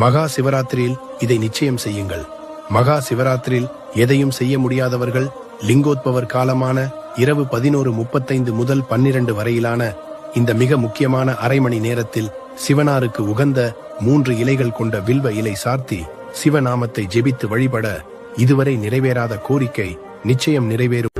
மகா சிவராத்திரியில் இதை நிச்சயம் செய்யுங்கள். மகா சிவராத்திரியில் எதையும் செய்ய முடியாதவர்கள் லிங்கோத்பவர் காலமான இரவு பதினோரு முப்பத்தைந்து முதல் பன்னிரண்டு வரையிலான இந்த மிக முக்கியமான அரை மணி நேரத்தில் சிவனாருக்கு உகந்த மூன்று இலைகள் கொண்ட வில்வ இலை சார்த்தி சிவநாமத்தை ஜெபித்து வழிபட இதுவரை நிறைவேறாத கோரிக்கை நிச்சயம் நிறைவேறும்.